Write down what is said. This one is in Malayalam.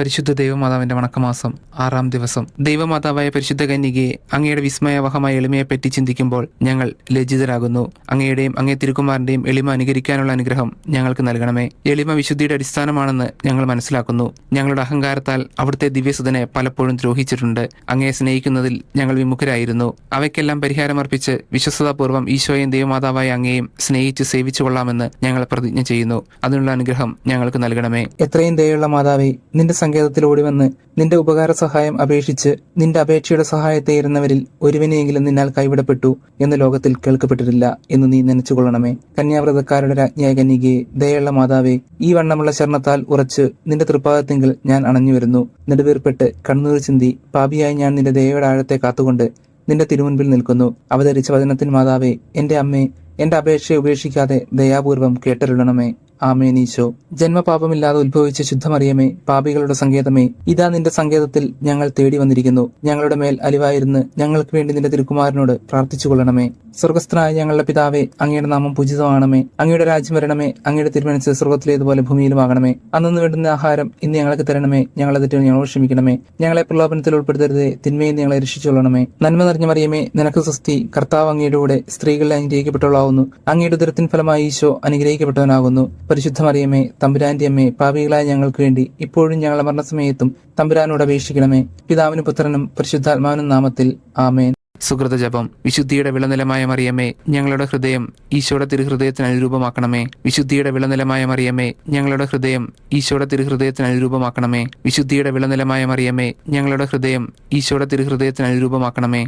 പരിശുദ്ധ ദൈവമാതാവിന്റെ വണക്കമാസം ആറാം ദിവസം. ദൈവമാതാവായ പരിശുദ്ധ കന്യകയെ അങ്ങയുടെ വിസ്മയവഹമായ എളിമയെപ്പറ്റി ചിന്തിക്കുമ്പോൾ ഞങ്ങൾ ലജ്ജിതരാകുന്നു. അങ്ങയുടെയും അങ്ങേ തിരുക്കുമാരന്റെയും എളിമ അനുകരിക്കാനുള്ള അനുഗ്രഹം ഞങ്ങൾക്ക് നൽകണമേ. എളിമ വിശുദ്ധിയുടെ അടിസ്ഥാനമാണെന്ന് ഞങ്ങൾ മനസ്സിലാക്കുന്നു. ഞങ്ങളുടെ അഹങ്കാരത്താൽ അവിടുത്തെ ദിവ്യസുതനെ പലപ്പോഴും ദ്രോഹിച്ചിട്ടുണ്ട്. അങ്ങയെ സ്നേഹിക്കുന്നതിൽ ഞങ്ങൾ വിമുഖരായിരുന്നു. അവയ്ക്കെല്ലാം പരിഹാരമർപ്പിച്ച് വിശ്വസതാപൂർവം ഈശോയും ദൈവമാതാവായ അങ്ങയെയും സ്നേഹിച്ച് സേവിച്ചു കൊള്ളാമെന്ന് ഞങ്ങൾ പ്രതിജ്ഞ ചെയ്യുന്നു. അതിനുള്ള അനുഗ്രഹം ഞങ്ങൾക്ക് നൽകണമേ. എത്രയും ദയുള്ള മാതാവേ നിന്റെ സങ്കേതത്തിൽ നിന്റെ ഉപകാര സഹായം അപേക്ഷിച്ച് നിന്റെ അപേക്ഷയുടെ സഹായത്തെ ഇരുന്നവരിൽ ഒരുവിനെയെങ്കിലും നിന്നാൽ കൈവിടപ്പെട്ടു എന്ന് ലോകത്തിൽ കേൾക്കപ്പെട്ടിട്ടില്ല എന്ന് നീ നനച്ചുകൊള്ളണമേ. കന്യാവ്രതക്കാരുടെ രാജ്ഞിയായ കന്യകയെ ദയുള്ള മാതാവേ ഈ വണ്ണമുള്ള ശരണത്താൽ ഉറച്ച് നിന്റെ തൃപ്പാദത്തിങ്കിൽ ഞാൻ അണഞ്ഞു വരുന്നു നെടുവീർപ്പെട്ട് കണ്ണൂർ ചിന്തി പാപിയായി ഞാൻ നിന്റെ ദയയുടെ ആഴത്തെ കാത്തുകൊണ്ട് നിന്റെ തിരുമുൻപിൽ നിൽക്കുന്നു. അവതരിച്ച വചനത്തിൻ മാതാവേ എന്റെ അമ്മേ എന്റെ അപേക്ഷയെ ഉപേക്ഷിക്കാതെ ദയാപൂർവം കേട്ടരുളണമേ. ആമേനീശോ ജന്മപാപമില്ലാതെ ഉത്ഭവിച്ച ശുദ്ധമറിയമേ പാപികളുടെ സങ്കേതമേ ഇതാ നിന്റെ സങ്കേതത്തിൽ ഞങ്ങൾ തേടി വന്നിരിക്കുന്നു. ഞങ്ങളുടെ മേൽ അലിവായിരുന്ന് ഞങ്ങൾക്ക് വേണ്ടി നിന്റെ തിരുക്കുമാരനോട് പ്രാർത്ഥിച്ചു കൊള്ളണമേ സ്വർഗസ്ഥനായ ഞങ്ങളുടെ പിതാവേ അങ്ങയുടെ നാമം പൂജിതമാണമേ അങ്ങയുടെ രാജ്യം വരണമേ. അങ്ങയുടെ തിരുമനസ് സ്വർഗത്തിലേതുപോലെ ഭൂമിയിലുമാകണമേ. അന്നു വേണ്ടുന്ന ആഹാരം ഇന്ന് ഞങ്ങൾക്ക് തരണമേ. ഞങ്ങളെ തെറ്റുകൾ ഞങ്ങളോട് ക്ഷമിക്കണമേ. ഞങ്ങളെ പ്രലോഭനത്തിൽ ഉൾപ്പെടുത്തരുതേ. തിന്മയെ ഞങ്ങളെ രക്ഷിച്ചുകൊള്ളണമേ. നന്മ നിറഞ്ഞ മറിയമേ നിനക്ക് സ്വസ്തി. കർത്താവ് അങ്ങയുടെ കൂടെ സ്ത്രീകളിൽ അനുഗ്രഹിക്കപ്പെട്ടവളാവുന്നു. അങ്ങയുടെ ദുരത്തിൻ ഫലമായി ഈശോ അനുഗ്രഹിക്കപ്പെട്ടവനാകുന്നു. പരിശുദ്ധ മറിയമേ തമ്പുരാന്റെ അമ്മേ പാപികളായ ഞങ്ങൾക്ക് വേണ്ടി ഇപ്പോഴും ഞങ്ങളെ മരണസമയത്തും തമ്പുരാനോട് അപേക്ഷിക്കണമേ. പിതാവിനും പുത്രനും പരിശുദ്ധാത്മാവിനും നാമത്തിൽ ആമേൻ. സുഹൃത ജപം വിശുദ്ധിയുടെ വിളനിലമായ മറിയമ്മേ ഞങ്ങളുടെ ഹൃദയം ഈശോയുടെ തിരുഹൃദയത്തിന് അനുരൂപമാക്കണമേ. വിശുദ്ധിയുടെ വിളനിലമായ മറിയമ്മേ ഞങ്ങളുടെ ഹൃദയം ഈശോയുടെ തിരുഹൃദയത്തിന് അനുരൂപമാക്കണമേ. വിശുദ്ധിയുടെ വിളനിലമായ മറിയമ്മേ ഞങ്ങളുടെ ഹൃദയം ഈശോയുടെ തിരുഹൃദയത്തിന് അനുരൂപമാക്കണമേ.